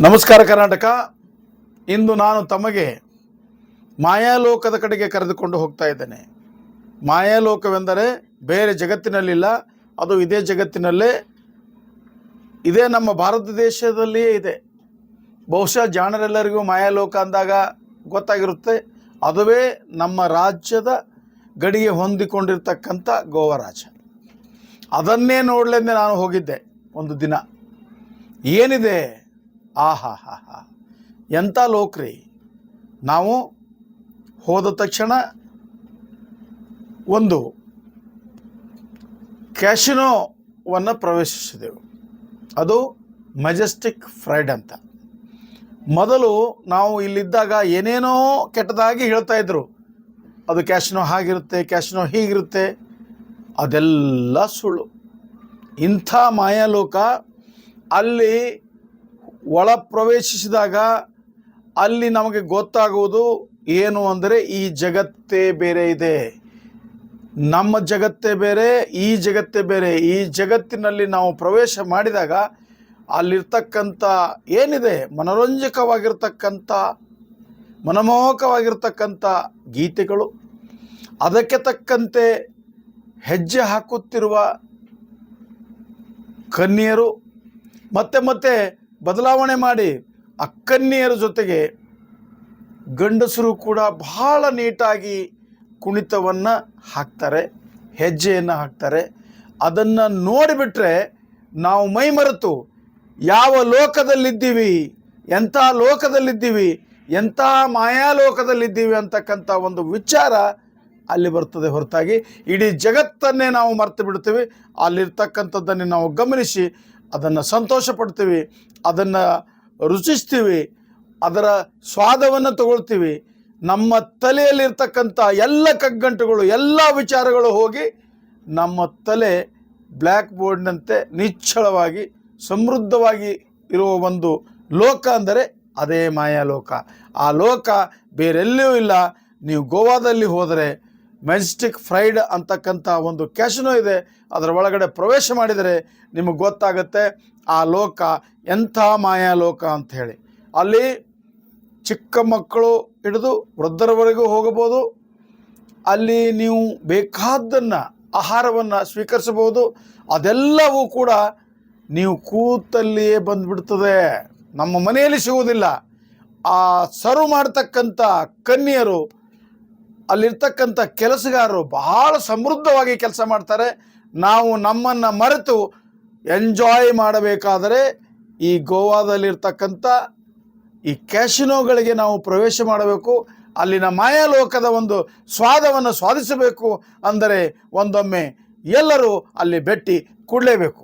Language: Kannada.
ನಮಸ್ಕಾರ ಕರ್ನಾಟಕ. ಇಂದು ನಾನು ತಮಗೆ ಮಾಯಾಲೋಕದ ಕಡೆಗೆ ಕರೆದುಕೊಂಡು ಹೋಗ್ತಾ ಇದ್ದೇನೆ. ಮಾಯಾಲೋಕವೆಂದರೆ ಬೇರೆ ಜಗತ್ತಿನಲ್ಲಿಲ್ಲ, ಅದು ಇದೇ ಜಗತ್ತಿನಲ್ಲೇ ಇದೇ, ನಮ್ಮ ಭಾರತ ದೇಶದಲ್ಲಿಯೇ ಇದೆ. ಬಹುಶಃ ಜಾಣರೆಲ್ಲರಿಗೂ ಮಾಯಾಲೋಕ ಅಂದಾಗ ಗೊತ್ತಾಗಿರುತ್ತೆ. ಅದುವೇ ನಮ್ಮ ರಾಜ್ಯದ ಗಡಿಗೆ ಹೊಂದಿಕೊಂಡಿರ್ತಕ್ಕಂಥ ಗೋವರಾಜ. ಅದನ್ನೇ ನೋಡಲೆಂದೇ ನಾನು ಹೋಗಿದ್ದೆ ಒಂದು ದಿನ. ಏನಿದೆ? ಆಹಾ ಹಾ ಹಾ ಎಂಥ ಲೋಕ್ರಿ? ನಾವು ಹೋದ ತಕ್ಷಣ ಒಂದು ಕ್ಯಾಶಿನೋವನ್ನು ಪ್ರವೇಶಿಸಿದೆವು. ಅದು ಮೆಜೆಸ್ಟಿಕ್ ಫ್ರೈಡ್ ಅಂತ. ಮೊದಲು ನಾವು ಇಲ್ಲಿದ್ದಾಗ ಏನೇನೋ ಕೆಟ್ಟದಾಗಿ ಹೇಳ್ತಾ ಇದ್ರು. ಅದು ಕ್ಯಾಶಿನೋ ಹಾಗಿರುತ್ತೆ, ಕ್ಯಾಶಿನೋ ಹೀಗಿರುತ್ತೆ. ಅದೆಲ್ಲ ಸುಳ್ಳು. ಇಂಥ ಮಾಯಾಲೋಕ ಅಲ್ಲಿ ಒಳ ಪ್ರವೇಶಿಸಿದಾಗ ಅಲ್ಲಿ ನಮಗೆ ಗೊತ್ತಾಗುವುದು ಏನು ಅಂದರೆ ಈ ಜಗತ್ತೇ ಬೇರೆ ಇದೆ. ನಮ್ಮ ಜಗತ್ತೇ ಬೇರೆ, ಈ ಜಗತ್ತೇ ಬೇರೆ. ಈ ಜಗತ್ತಿನಲ್ಲಿ ನಾವು ಪ್ರವೇಶ ಮಾಡಿದಾಗ ಅಲ್ಲಿರ್ತಕ್ಕಂಥ ಏನಿದೆ? ಮನೋರಂಜಕವಾಗಿರ್ತಕ್ಕಂಥ, ಮನಮೋಹಕವಾಗಿರ್ತಕ್ಕಂಥ ಗೀತೆಗಳು, ಅದಕ್ಕೆ ತಕ್ಕಂತೆ ಹೆಜ್ಜೆ ಹಾಕುತ್ತಿರುವ ಕನ್ಯರು ಮತ್ತೆ ಮತ್ತೆ ಬದಲಾವಣೆ ಮಾಡಿ ಅಕ್ಕನ್ನಿಯರ ಜೊತೆಗೆ ಗಂಡಸರು ಕೂಡ ಬಹಳ ನೀಟಾಗಿ ಕುಣಿತವನ್ನು ಹಾಕ್ತಾರೆ, ಹೆಜ್ಜೆಯನ್ನು ಹಾಕ್ತಾರೆ. ಅದನ್ನು ನೋಡಿಬಿಟ್ರೆ ನಾವು ಮೈ ಮರೆತು, ಯಾವ ಲೋಕದಲ್ಲಿದ್ದೀವಿ, ಎಂಥ ಲೋಕದಲ್ಲಿದ್ದೀವಿ, ಎಂಥ ಮಾಯಾಲೋಕದಲ್ಲಿದ್ದೀವಿ ಅಂತಕ್ಕಂಥ ಒಂದು ವಿಚಾರ ಅಲ್ಲಿ ಬರ್ತದೆ ಹೊರತಾಗಿ. ಇಡೀ ಜಗತ್ತನ್ನೇ ನಾವು ಮರೆತು ಬಿಡ್ತೀವಿ. ಅಲ್ಲಿರ್ತಕ್ಕಂಥದ್ದನ್ನೇ ನಾವು ಗಮನಿಸಿ ಅದನ್ನು ಸಂತೋಷ ಪಡ್ತೀವಿ ಅದನ್ನು ರುಚಿಸ್ತೀವಿ, ಅದರ ಸ್ವಾದವನ್ನು ತಗೊಳ್ತೀವಿ. ನಮ್ಮ ತಲೆಯಲ್ಲಿರ್ತಕ್ಕಂಥ ಎಲ್ಲ ಕಗ್ಗಂಟುಗಳು, ಎಲ್ಲ ವಿಚಾರಗಳು ಹೋಗಿ ನಮ್ಮ ತಲೆ ಬ್ಲ್ಯಾಕ್ ಬೋರ್ಡ್ನಂತೆ ನಿಚ್ಚಳವಾಗಿ ಸಮೃದ್ಧವಾಗಿ ಇರುವ ಒಂದು ಲೋಕ ಅಂದರೆ ಅದೇ ಮಾಯಾ ಲೋಕ ಆ ಲೋಕ ಬೇರೆಲ್ಲಿಯೂ ಇಲ್ಲ. ನೀವು ಗೋವಾದಲ್ಲಿ ಹೋದರೆ ಮೆಜೆಸ್ಟಿಕ್ ಫ್ರೈಡ್ ಅಂತಕ್ಕಂಥ ಒಂದು ಕ್ಯಾಶಿನೋ ಇದೆ, ಅದರ ಒಳಗಡೆ ಪ್ರವೇಶ ಮಾಡಿದರೆ ನಿಮಗೆ ಗೊತ್ತಾಗುತ್ತೆ, ಆ ಲೋಕ ಎಂಥ ಮಾಯಾಲೋಕ ಅಂತ ಹೇಳಿ. ಅಲ್ಲಿ ಚಿಕ್ಕ ಮಕ್ಕಳು ಹಿಡಿದು ವೃದ್ಧರವರೆಗೂ ಹೋಗಬಹುದು, ಅಲ್ಲಿ ನೀವು ಬೇಕಾದ್ದನ್ನು ಆಹಾರವನ್ನು ಸ್ವೀಕರಿಸಬಹುದು, ಅದೆಲ್ಲವೂ ಕೂಡ ನೀವು ಕೂತಲ್ಲಿಯೇ ಬಂದುಬಿಡ್ತದೆ. ನಮ್ಮ ಮನೆಯಲ್ಲಿ ಸಿಗುವುದಿಲ್ಲ. ಆ ಸರ್ವ್ ಮಾಡ್ತಕ್ಕಂಥ ಕನ್ಯರು ಅಲ್ಲಿರ್ತಕ್ಕಂಥ ಕೆಲಸಗಾರರು ಬಹಳ ಸಮೃದ್ಧವಾಗಿ ಕೆಲಸ ಮಾಡ್ತಾರೆ. ನಾವು ನಮ್ಮನ್ನು ಮರೆತು ಎಂಜಾಯ್ ಮಾಡಬೇಕಾದರೆ ಈ ಗೋವಾದಲ್ಲಿರ್ತಕ್ಕಂಥ ಈ ಕ್ಯಾಶಿನೋಗಳಿಗೆ ನಾವು ಪ್ರವೇಶ ಮಾಡಬೇಕು. ಅಲ್ಲಿನ ಮಾಯಾಲೋಕದ ಒಂದು ಸ್ವಾದವನ್ನು ಸ್ವಾದಿಸಬೇಕು. ಅಂದರೆ ಒಂದೊಮ್ಮೆ ಎಲ್ಲರೂ ಅಲ್ಲಿ ಭೇಟಿ ಕೊಡಲೇಬೇಕು.